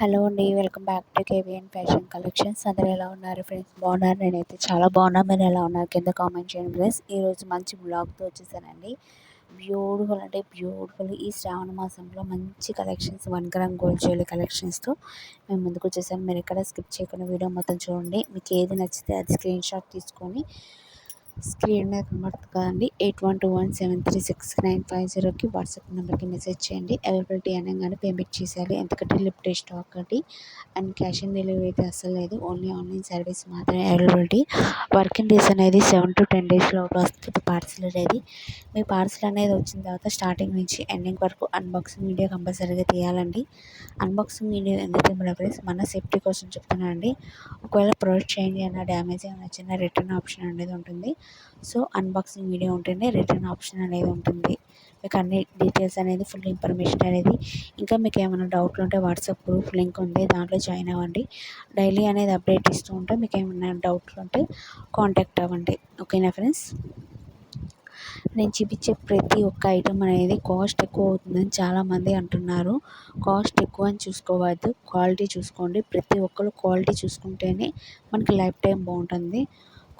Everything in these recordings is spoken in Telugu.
హలో అండి welcome back to KVN fashion collections. అందరూ ఎలా ఉన్నారు ఫ్రెండ్స్? బాగున్నారు? నేనైతే చాలా బాగున్నా. మీరు ఎలా ఉన్నారు? కింద కామెంట్ చేయండి ఫ్రెండ్స్. ఈరోజు మంచి బ్లాగ్తో వచ్చేసానండి. బ్యూటిఫుల్ అంటే బ్యూటిఫుల్. ఈ శ్రావణ మాసంలో మంచి collections one gram gold jewellery కలెక్షన్స్తో మేము ముందుకు వచ్చేసాను మీరు ఎక్కడ స్కిప్ చేయకుండా వీడియో మొత్తం చూడండి. మీకు ఏది నచ్చితే అది స్క్రీన్ షాట్ తీసుకొని స్క్రీన్ మీద కనబడుతుంది కదండి eight one two one seven three six nine five జీరోకి వాట్సాప్ నెంబర్కి మెసేజ్ చేయండి. అవైలబిలిటీ అనగానే పేమెంట్ చేసేయాలి. ఎందుకంటే లిఫ్ట్ స్టాక్ అండి అండ్ క్యాష్ ఆన్ డెలివరీ అయితే అసలు లేదు. ఓన్లీ ఆన్లైన్ సర్వీస్ మాత్రమే అవైలబిలిటీ. వర్కింగ్ డేస్ అనేది సెవెన్ టు టెన్ డేస్లో వస్తుంది పార్సల్ అనేది. మీ పార్సల్ అనేది వచ్చిన తర్వాత స్టార్టింగ్ నుంచి ఎండింగ్ వరకు అన్బాక్సింగ్ వీడియో కంపల్సరీగా తీయాలండి. అన్బాక్సింగ్ వీడియో ఎందుకు ఫ్రెండ్స్ మన సేఫ్టీ కోసం చెప్తున్నానండి. ఒకవేళ ప్రోడక్ట్ చేంజ్ అయినా డ్యామేజ్ అయినా చిన్న రిటర్న్ ఆప్షన్ అనేది ఉంటుంది. సో అన్బాక్సింగ్ వీడియో ఉంటేనే రిటర్న్ ఆప్షన్ అనేది ఉంటుంది. మీకు అన్ని డీటెయిల్స్ అనేది ఫుల్ ఇన్ఫర్మేషన్ అనేది. ఇంకా మీకు ఏమైనా డౌట్లు ఉంటే వాట్సాప్ గ్రూప్ లింక్ ఉంది దాంట్లో జాయిన్ అవ్వండి. డైలీ అనేది అప్డేట్ ఇస్తూ ఉంటే మీకు ఏమైనా డౌట్లు ఉంటే కాంటాక్ట్ అవ్వండి. ఓకేనా ఫ్రెండ్స్ నేను చూపించే ప్రతి ఒక్క ఐటమ్ అనేది కాస్ట్ ఎక్కువ అవుతుందని చాలామంది అంటున్నారు. కాస్ట్ ఎక్కువ అని చూసుకోవద్దు. క్వాలిటీ చూసుకోండి. ప్రతి ఒక్కరు క్వాలిటీ చూసుకుంటేనే మనకి లైఫ్ టైం బాగుంటుంది.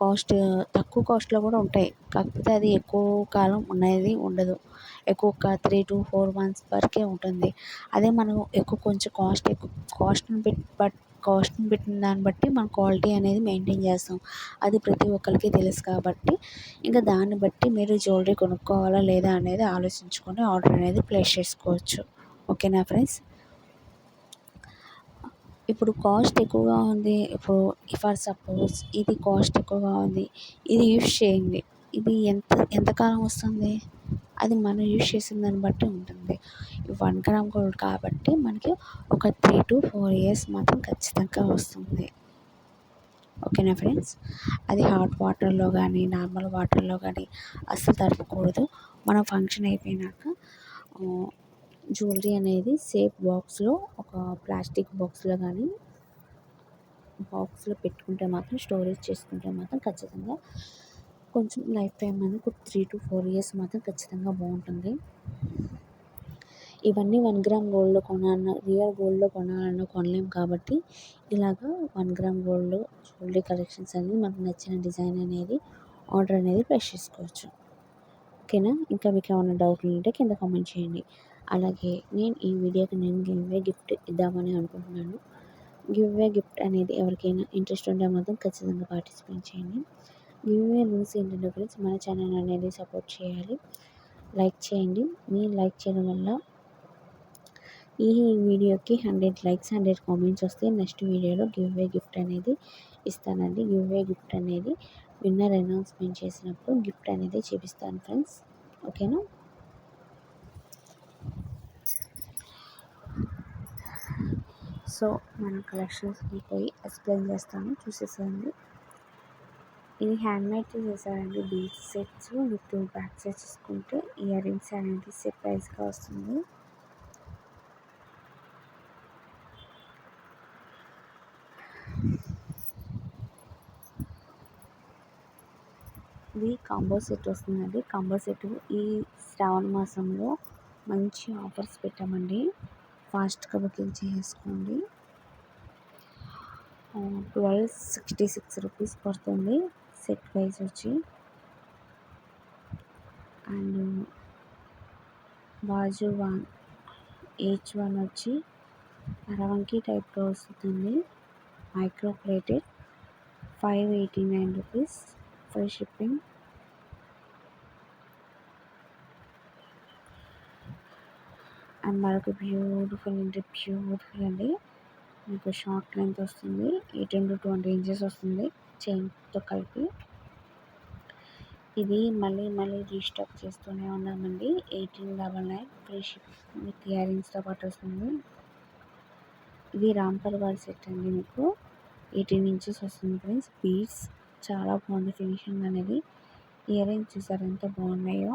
కాస్ట్ తక్కువ కాస్ట్లో కూడా ఉంటాయి. కాకపోతే అది ఎక్కువ కాలం అనేది ఉండదు. ఎక్కువ త్రీ టు ఫోర్ మంత్స్ వరకే ఉంటుంది. అదే మనం ఎక్కువ కొంచెం కాస్ట్ ఎక్కువ కాస్ట్ని పెట్టి బట్ కాస్ట్ని పెట్టిన దాన్ని బట్టి మన క్వాలిటీ అనేది మెయింటైన్ చేస్తాం. అది ప్రతి ఒక్కరికి తెలుసు కాబట్టి. ఇంకా దాన్ని బట్టి మీరు జ్యువెలరీ కొనుక్కోవాలా లేదా అనేది ఆలోచించుకొని ఆర్డర్ అనేది ప్లేస్ చేసుకోవచ్చు. ఓకేనా ఫ్రెండ్స్? ఇప్పుడు కాస్ట్ ఎక్కువగా ఉంది. ఇప్పుడు ఫర్ సపోజ్ ఇది కాస్ట్ ఎక్కువగా ఉంది. ఇది యూస్ చేయండి. ఇది ఎంత ఎంతకాలం వస్తుంది? అది మనం యూస్ చేసిన దాన్ని బట్టి ఉంటుంది. వన్ గ్రామ్ గోల్డ్ కాబట్టి మనకి ఒక త్రీ టు ఫోర్ ఇయర్స్ మాత్రం ఖచ్చితంగా వస్తుంది. ఓకేనా ఫ్రెండ్స్ అది హాట్ వాటర్లో కానీ నార్మల్ వాటర్లో కానీ అస్సలు తడపకూడదు. మనం ఫంక్షన్ అయిపోయినాక జ్యువెలరీ అనేది సేఫ్ బాక్స్లో ఒక ప్లాస్టిక్ బాక్స్లో కానీ బాక్స్లో పెట్టుకుంటే మాత్రం స్టోరేజ్ చేసుకుంటే మాత్రం ఖచ్చితంగా కొంచెం లైఫ్ టైం అనేది ఒక త్రీ టు ఫోర్ ఇయర్స్ మాత్రం ఖచ్చితంగా బాగుంటుంది. ఇవన్నీ వన్ గ్రామ్ గోల్డ్లో కొనాలన్నా రియల్ గోల్డ్లో కొనాలన్నా కొనలేం కాబట్టి ఇలాగా one gram gold jewellery collections అనేది మనకు నచ్చిన డిజైన్ అనేది ఆర్డర్ అనేది ప్లేస్ చేసుకోవచ్చు. ఓకేనా? ఇంకా మీకు ఏమైనా డౌట్లు ఉంటే కింద కామెంట్ చేయండి. అలాగే నేను ఈ వీడియోకి నేను గివ్ గిఫ్ట్ ఇద్దామని అనుకుంటున్నాను. గివ్ గిఫ్ట్ అనేది ఎవరికైనా ఇంట్రెస్ట్ ఉంటే మాత్రం ఖచ్చితంగా పార్టిసిపేట్ చేయండి. గివ్ రూల్స్ ఏంటంటే ఫ్రెండ్స్ మన ఛానల్ అనేది సపోర్ట్ చేయాలి. లైక్ చేయండి. మీరు లైక్ చేయడం వల్ల ఈ వీడియోకి హండ్రెడ్ లైక్స్ హండ్రెడ్ కామెంట్స్ వస్తే నెక్స్ట్ వీడియోలో గివ్ గిఫ్ట్ అనేది ఇస్తానండి. గివ్ గిఫ్ట్ అనేది విన్నర్ అనౌన్స్మెంట్ చేసినప్పుడు గిఫ్ట్ అనేది చూపిస్తాను ఫ్రెండ్స్. ఓకేనా? సో మన కలెక్షన్స్కి పోయి ఎక్స్ప్లెయిన్ చేస్తాను. చూసేసేయండి. ఇది హ్యాండ్మేడ్ చేశారండి. Beach sets with back sets తీసుకుంటే ఇయర్ రింగ్స్ అనేది సెట్ ప్రైస్గా వస్తుంది. ఇది కాంబో సెట్ వస్తుందండి. కాంబో సెట్ ఈ శ్రావణ మాసంలో మంచి ఆఫర్స్ పెట్టామండి. ఫాస్ట్గా బుకింగ్ చేసుకోండి. ట్వెల్వ్ సిక్స్టీ సిక్స్ రూపీస్ పడుతుంది సెట్ ప్రైస్ వచ్చి. అండ్ బాజు వన్ ఈచ్ వన్ వచ్చి అరవంకి టైప్లో వస్తుంది. Micro plated five eighty nine rupees free shipping. And మరొక బ్యూటిఫుల్ అంటే బ్యూటిఫుల్ అండి. మీకు షార్ట్ లెంత్ వస్తుంది. ఎయిటీన్ టు ట్వంటీ ఇంచెస్ వస్తుంది చైన్తో కలిపి. ఇది మళ్ళీ మళ్ళీ రీస్టాక్ చేస్తూనే ఉన్నామండి. Eighteen double nine free ship with ఇయరింగ్స్తో పాటు వస్తుంది. ఇది రాంపల్ వారి సెట్ అండి మీకు. ఎయిటీన్ ఇంచెస్ వస్తుంది ఫ్రెండ్స్ బీడ్స్ చాలా బాగుంది ఫినిషింగ్ అనేది. ఇయర్ రింగ్స్ చూసారు ఎంత బాగున్నాయో.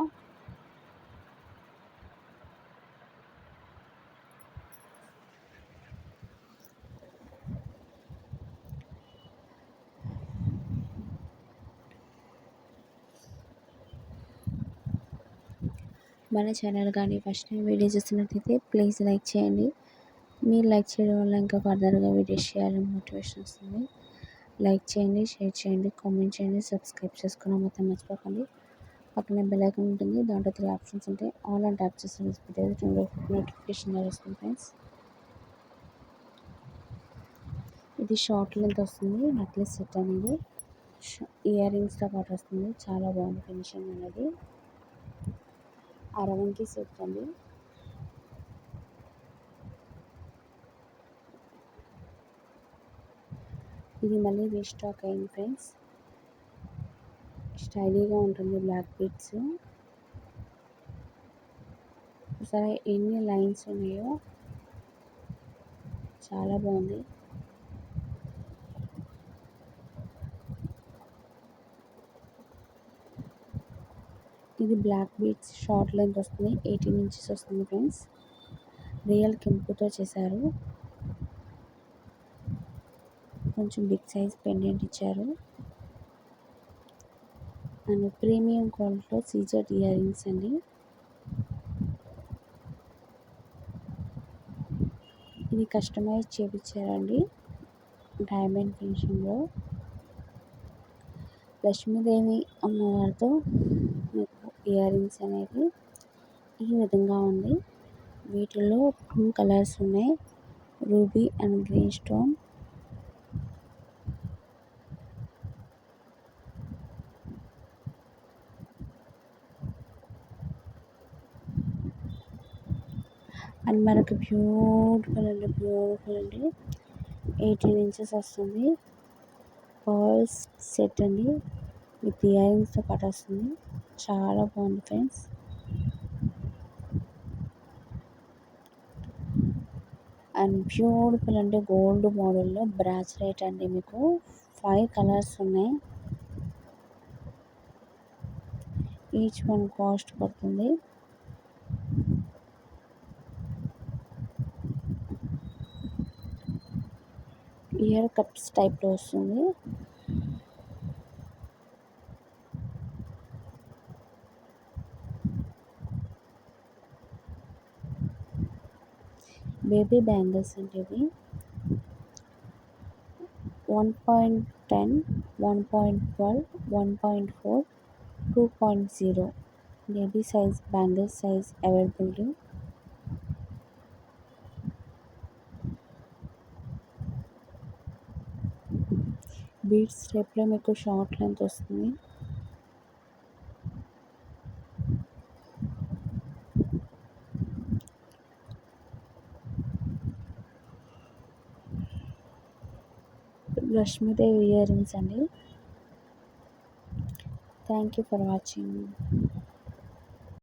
మన ఛానల్ కానీ ఫస్ట్ టైం వీడియో చూస్తున్నట్లయితే ప్లీజ్ లైక్ చేయండి. మీరు లైక్ చేయడం వల్ల ఇంకా ఫర్దర్గా వీడియోస్ చేయాలని మోటివేషన్ వస్తుంది. లైక్ చేయండి షేర్ చేయండి కామెంట్ చేయండి సబ్స్క్రైబ్ చేసుకుని మొత్తం మర్చిపోకండి. పక్కన బెల్ ఐకాన్ ఉంటుంది. దాంట్లో త్రీ ఆప్షన్స్ ఉంటాయి. ఆల్ అండ్ ట్యాప్ చేస్తే నోటిఫికేషన్ వస్తుంది ఫ్రెండ్స్ ఇది షార్ట్ లెంత్ వస్తుంది. నెక్లెస్ సెట్ అనేది. ఇయర్ రింగ్స్తో పాటు వస్తుంది. చాలా బాగుంది ఫినిషింగ్ అనేది. అరవంకి సెట్ అండి. ఇది మళ్ళీ రీస్టాక్ అయింది ఫ్రెండ్స్. స్టైలీగా ఉంటుంది బ్లాక్ బీట్స్. సరే ఎన్ని లైన్స్ ఉన్నాయో. చాలా బాగుంది. ఇది బ్లాక్ బీట్స్ షార్ట్ లెంత్ వస్తుంది ఎయిటీన్ ఇంచెస్ వస్తుంది ఫ్రెండ్స్. రియల్ కెంపుతో చేశారు. కొంచెం బిగ్ సైజ్ పెండెంట్ ఇచ్చారు. అండ్ ప్రీమియం క్వాలిటీలో సీజర్ ఇయర్ రింగ్స్ అండి. ఇది కస్టమైజ్ చేయించారండి డైమండ్ ఫినిషింగ్లో. లక్ష్మీదేవి అమ్మవారితో ఇయర్ రింగ్స్ అనేవి ఈ విధంగా ఉంది. వీటిలో టూ కలర్స్ ఉన్నాయి. Ruby and green stone and మనకు బ్యూటిఫుల్ అండి బ్యూటిఫుల్ అండి. ఎయిటీన్ ఇంచెస్ వస్తుంది. పర్ల్స్ సెట్ అండి. విత్ ఇయర్ రింగ్స్తో పాటు వస్తుంది. చాలా బాగుంది ఫ్రెండ్స్. అండ్ బ్యూటిఫుల్ అంటే గోల్డ్ మోడల్లో బ్రాస్లెట్ అండి మీకు. ఫైవ్ కలర్స్ ఉన్నాయి. ఈచ్ వన్ కాస్ట్ పడుతుంది. ఇయర్ కప్స్ టైప్లో వస్తుంది. బేబీ బ్యాంగిల్స్ అంటే ఇవి one point ten one point twelve one point four two point zero baby size bangles size availability beads టైప్లో మీకు షార్ట్ లెంత్ వస్తుంది లక్ష్మీదేవి ఇయర్ రింగ్స్ అండి. Thank you for watching